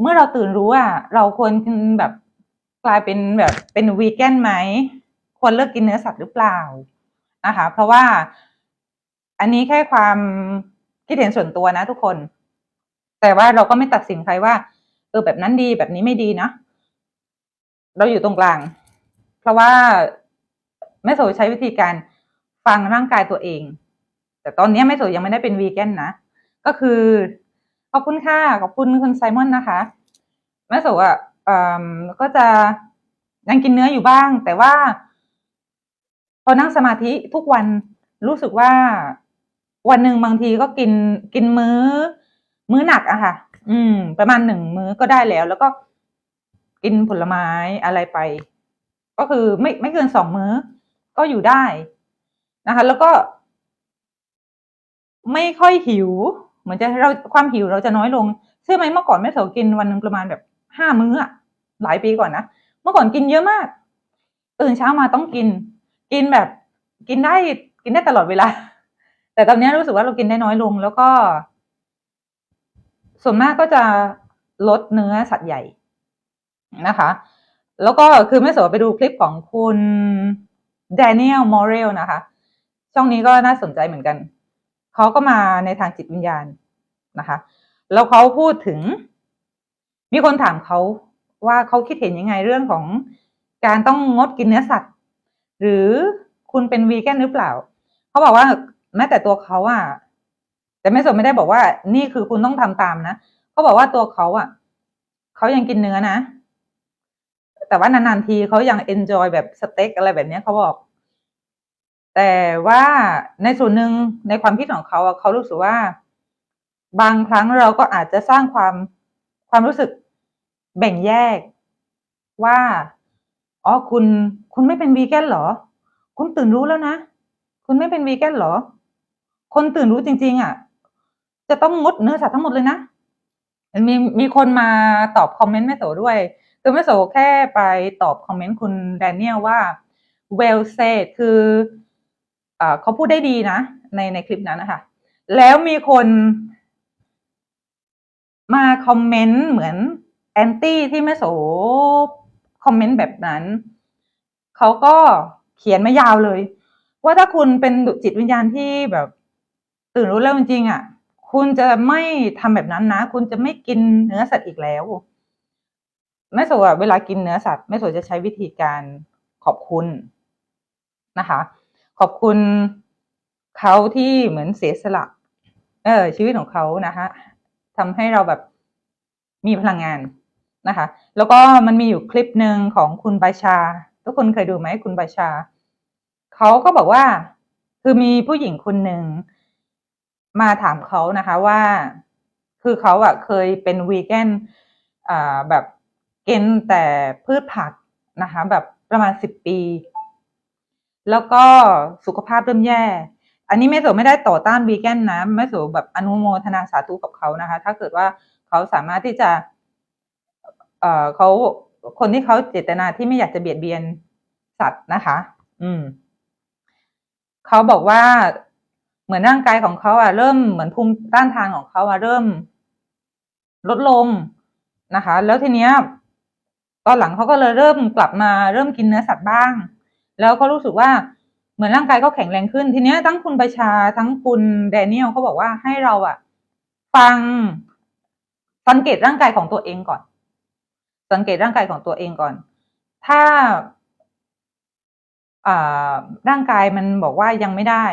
เมื่อเราตื่นรู้อะเราควรแบบกลายเป็นแบบเป็นวีแกนไหมควรเลิกกินเนื้อสัตว์หรือเปล่านะคะ เพราะว่าอันนี้แค่ความคิดเห็นส่วนตัวนะทุกคน แต่ว่าเราก็ไม่ตัดสินใครว่า เออแบบนั้นดีแบบนี้ไม่ดีนะ เราอยู่ตรงกลาง เพราะว่าแม่โสใช้วิธีการฟังร่างกายตัวเอง แต่ตอนนี้แม่โสยังไม่ได้เป็นวีแกนนะ ก็คือ ขอบคุณค่ะ ขอบคุณคุณไซมอนนะคะแม่โสอะก็จะยังกินเนื้ออยู่บ้าง แต่ว่า พอนั่งสมาธิทุกวันรู้สึกว่าวันหนึ่งบางทีก็กินกินมื้อ มื้อหนักอะค่ะ อืม ประมาณหนึ่งมื้อก็ได้แล้ว แล้วก็กินผลไม้อะไรไป ก็คือไม่ไม่เกินสองมื้อ ก็อยู่ได้นะคะ แล้วก็ไม่ค่อยหิว เหมือนจะเราความหิวเราจะน้อยลงเชื่อไหมเมื่อก่อนแม่โสกินวันหนึ่งประมาณแบบห้ามื้ออะหลายปีก่อนนะเมื่อก่อนกินเยอะมากตื่นเช้ามาต้องกิน กินแบบ กินได้กินได้ตลอดเวลา แต่ตอนนี้รู้สึกว่าเรากินได้น้อยลง แล้วก็ ส่วนมากก็จะลดเนื้อสัตว์ใหญ่นะคะ แล้วก็คือแม่โสไปดูคลิปของคุณแดเนียลมอเรลนะคะ ช่องนี้ก็น่าสนใจเหมือนกัน เขาก็มาในทางจิตวิญญาณนะคะ แล้วเขาพูดถึง มีคนถามเขาว่าเขาคิดเห็นยังไงเรื่องของการต้องงดกินเนื้อสัตว์ หรือคุณเป็นวีแกนหรือเปล่า เขาบอกว่าแม้แต่ตัวเขาอะแต่ไม่สมไม่ได้บอกว่า นี่คือคุณต้องทำตามนะเขาบอกว่าตัวเขาอะเขายังกินเนื้อนะ แต่ว่านานๆทีเขายังเอนจอยแบบสเต็กอะไรแบบนี้เขาบอก แต่ว่าในส่วนหนึ่งในความคิดของเขาเขารู้สึกว่า บางครั้งเราก็อาจจะสร้างความความรู้สึกแบ่งแยกว่าอ๋อคุณคุณไม่เป็นวีแกนเหรอ คุณตื่นรู้แล้วนะ คุณไม่เป็นวีแกนเหรอ คนตื่นรู้จริง ๆ อะ จะต้องงดเนื้อสัตว์ทั้งหมดเลยนะมีมีคนมาตอบคอมเมนต์แม่โสด้วยคือแม่โสแค่ไปตอบคอมเมนต์คุณแดเนียลว่า well said คือ เขาพูดได้ดีนะ ในในคลิปนั้นนะคะ แล้วมีคนมาคอมเมนต์เหมือนแอนตี้ที่แม่โสคอมเมนต์แบบนั้น เขาก็เขียนมายาวเลย ว่าถ้าคุณเป็นจิตวิญญาณที่แบบตื่นรู้แล้วจริงๆอะ คุณจะไม่ทำแบบนั้นนะ คุณจะไม่กินเนื้อสัตว์อีกแล้วแม่โสเวลากินเนื้อสัตว์แม่โสจะใช้วิธีการขอบคุณนะคะ ขอบคุณเขาที่เหมือนเสียสละ เออ ชีวิตของเขานะคะทำให้เราแบบมีพลังงานนะคะ แล้วก็มันมีอยู่คลิปหนึ่งของคุณบาชา ทุกคนเคยดูไหมคุณบาชา เขาก็บอกว่า คือมีผู้หญิงคนหนึ่งมาถามเขานะคะว่า คือเขาอะเคยเป็นวีแกนอ่าแบบกินแต่พืชผักนะคะ แบบประมาณสิบปี แล้วก็สุขภาพเริ่มแย่ อันนี้แม่โสไม่ได้ต่อต้านวีแกนนะแม่โสแบบอนุโมทนาสาธุกับเขานะคะ ถ้าเกิดว่าเขาสามารถที่จะเอ่อเขาคนที่เขาเจตนาที่ไม่อยากจะเบียดเบียนสัตว์นะคะ อืมเขาบอกว่าเหมือนร่างกายของเขาอะเริ่มเหมือนภูมิต้านทานของเขาอะเริ่มลดลงนะคะ แล้วทีเนี้ย ตอนหลังเขาก็เลยเริ่มกลับมาเริ่มกินเนื้อสัตว์บ้าง แล้วก็รู้สึกว่าเหมือนร่างกายก็แข็งแรงขึ้น ทีเนี้ยทั้งคุณประชาทั้งคุณแดเนียลเขาบอกว่าให้เราอะฟังสังเกตร่างกายของตัวเองก่อน สังเกตร่างกายของตัวเองก่อน ถ้าอ่าร่างกายมันบอกว่ายังไม่ได้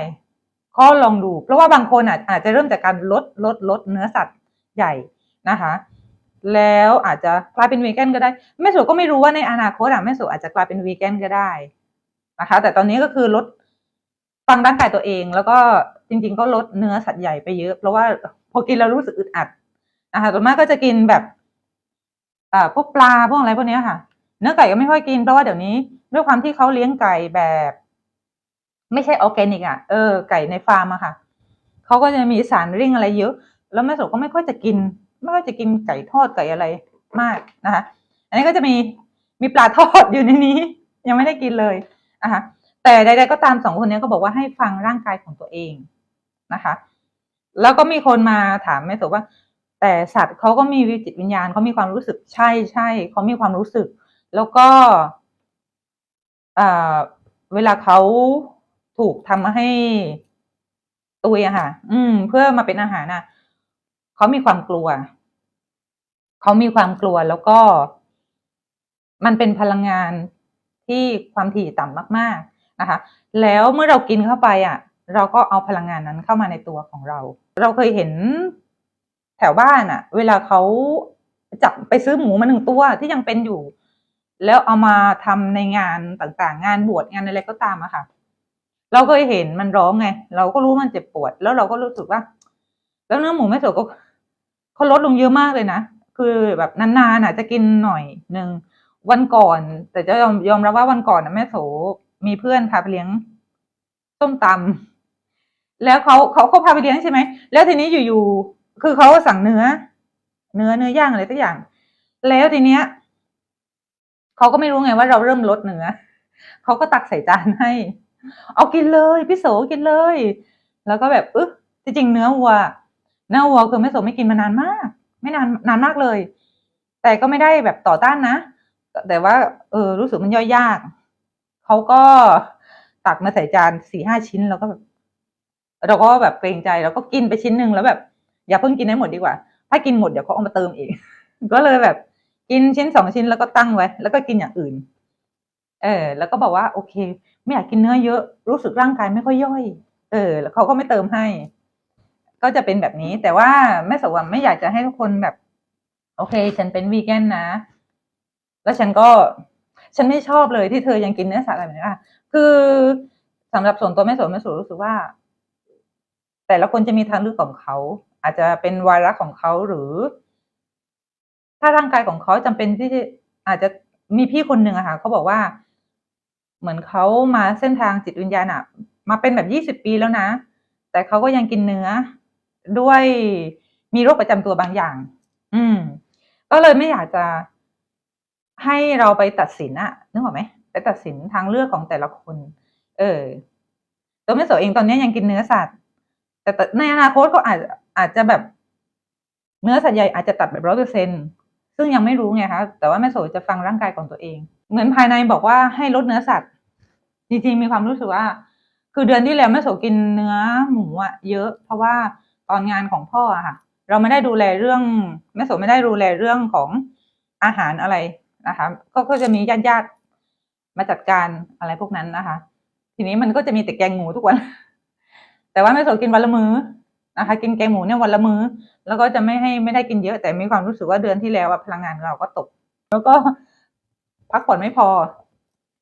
ก็ลองดู เพราะว่าบางคนอาจอาจจะเริ่มจากการลดลดลดเนื้อสัตว์ใหญ่นะคะ แล้วอาจจะกลายเป็นวีแกนก็ได้แม่สุก็ไม่รู้ว่าในอนาคตอะแม่สุอาจจะกลายเป็นวีแกนก็ได้ นะคะ แต่ตอนนี้ก็คือลดฟังร่างกายตัวเอง แล้วก็จริง ๆ ก็ลดเนื้อสัตว์ใหญ่ไปเยอะ เพราะว่าพอกินแล้วรู้สึกอึดอัดนะคะส่วนมากก็จะกินแบบอ่าพวกปลาพวกอะไรพวกนี้ค่ะ เนื้อไก่ก็ไม่ค่อยกินเพราะว่าเดี๋ยวนี้ด้วยความที่เขาเลี้ยงไก่แบบ ไม่ใช่ออร์แกนิกอะเออไก่ในฟาร์มอะค่ะเขาก็จะมีสารริ่งอะไรเยอะ แล้วแม่โสก็ไม่ค่อยจะกิน ไม่ค่อยจะกินไก่ทอดไก่อะไรมากนะคะ อันนี้ก็จะมีมีปลาทอดอยู่ในนี้ ยังไม่ได้กินเลย นะคะแต่ใดๆก็ตามสองคนนี้ก็บอกว่าให้ฟังร่างกายของตัวเองนะคะ แล้วก็มีคนมาถามแม่โสว่า แต่สัตว์เขาก็มีวิจิตวิญญาณเขามีความรู้สึกใช่ใช่เขามีความรู้สึก แล้วก็เวลาเขาถูกทำให้ตุยอะค่ะ อืม เพื่อมาเป็นอาหารน่ะเขามีความกลัวเขามีความกลัวแล้วก็ มันเป็นพลังงาน ที่ความถี่ต่ำมากๆนะคะ แล้วเมื่อเรากินเข้าไปอะ เราก็เอาพลังงานนั้นเข้ามาในตัวของเรา เราเคยเห็นแถวบ้านอะ เวลาเขาจับไปซื้อหมูมาหนึ่งตัวที่ยังเป็นอยู่ แล้วเอามาทำในงานต่างๆ งานบวชงานอะไรก็ตามอะค่ะ เราเคยเห็นมันร้องไง เราก็รู้มันเจ็บปวด แล้วเราก็รู้สึกว่า แล้วเนื้อหมูแม่โสก็เขาลดลงเยอะมากเลยนะคือแบบนานๆอะจะกินหน่อยหนึ่ง วันก่อน แต่จะยอมยอมรับว่าวันก่อนนะแม่โสมีเพื่อนพาไปเลี้ยงส้มตำแล้วเขาเขาเขาพาไปเลี้ยงใช่ไหมแล้วทีนี้อยู่ๆคือเขาสั่งเนื้อ เนื้อเนื้อย่างอะไรสักอย่าง แล้วทีเนี้ยเขาก็ไม่รู้ไงว่าเราเริ่มลดเนื้อเขาก็ตักใส่จานให้ เอากินเลยพี่โสกินเลย แล้วก็แบบเออจริงๆเนื้อวัวเนื้อวัวคือแม่โสไม่กินมานานมาก ไม่นานนานมากเลย แต่ก็ไม่ได้แบบต่อต้านนะ แต่ว่า เออ รู้สึกมันย่อยยากเขาก็ตักมาใส่จานสี่ห้าชิ้นแล้วก็แบบเราก็แบบเกรงใจแล้วก็กินไปชิ้นหนึ่งแล้วแบบ อย่าเพิ่งกินให้หมดดีกว่า ถ้ากินหมดเดี๋ยวเขาเอามาเติมอีก ก็เลยแบบ กินชิ้นสองชิ้นแล้วก็ตั้งไว้ แล้วก็กินอย่างอื่น เออ แล้วก็บอกว่า โอเค ไม่อยากกินเนื้อเยอะ รู้สึกร่างกายไม่ค่อยย่อย เออ แล้วเขาก็ไม่เติมให้ ก็จะเป็นแบบนี้ แต่ว่าแม่สวรรค์ไม่อยากจะให้ทุกคนแบบ โอเค ฉันเป็นวีแกนนะ แล้วฉันก็ฉันไม่ชอบเลยที่เธอยังกินเนื้อสัตว์อะไรแบบนี้อะคือสำหรับส่วนตัวแม่สวนแม่สวนรู้สึกว่า แต่ละคนจะมีทางเลือกของเขา อาจจะเป็นวาระของเขาหรือ ถ้าร่างกายของเขาจำเป็นที่อาจจะมีพี่คนหนึ่งอะค่ะเขาบอกว่า เหมือนเขามาเส้นทางจิตวิญญาณอะมาเป็นแบบยี่สิบปีแล้วนะ แต่เขาก็ยังกินเนื้อ ด้วยมีโรคประจำตัวบางอย่าง อืม ก็เลยไม่อยากจะ ให้เราไปตัดสินอะนึกออกไหมไปตัดสินทางเลือกของแต่ละคน เออ ตัวแม่โสเองตอนนี้ยังกินเนื้อสัตว์ แต่ในอนาคตก็อาจอาจจะแบบเนื้อสัตว์ใหญ่อาจจะตัดแบบร้อยเปอร์เซ็นซึ่งยังไม่รู้ไงคะแต่ว่าแม่โสจะฟังร่างกายของตัวเอง เหมือนภายในบอกว่าให้ลดเนื้อสัตว์ จริงๆมีความรู้สึกว่า คือเดือนที่แล้วแม่โสกินเนื้อหมูอะเยอะ เพราะว่าตอนงานของพ่ออะค่ะ เราไม่ได้ดูแลเรื่องแม่โสไม่ได้ดูแลเรื่องของอาหารอะไร นะคะก็ก็จะมีญาติญาติมาจัดการอะไรพวกนั้นนะคะ ทีนี้มันก็จะมีแต่แกงหมูทุกวัน แต่ว่าแม่โสกินวันละมื้อนะคะ กินแกงหมูเนี่ยวันละมื้อ แล้วก็จะไม่ให้ไม่ได้กินเยอะ แต่มีความรู้สึกว่าเดือนที่แล้วพลังงานเราก็ตก แล้วก็พักผ่อนไม่พอ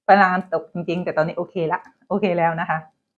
พลังงานตกจริงๆ แต่ตอนนี้โอเคละโอเคแล้วนะคะ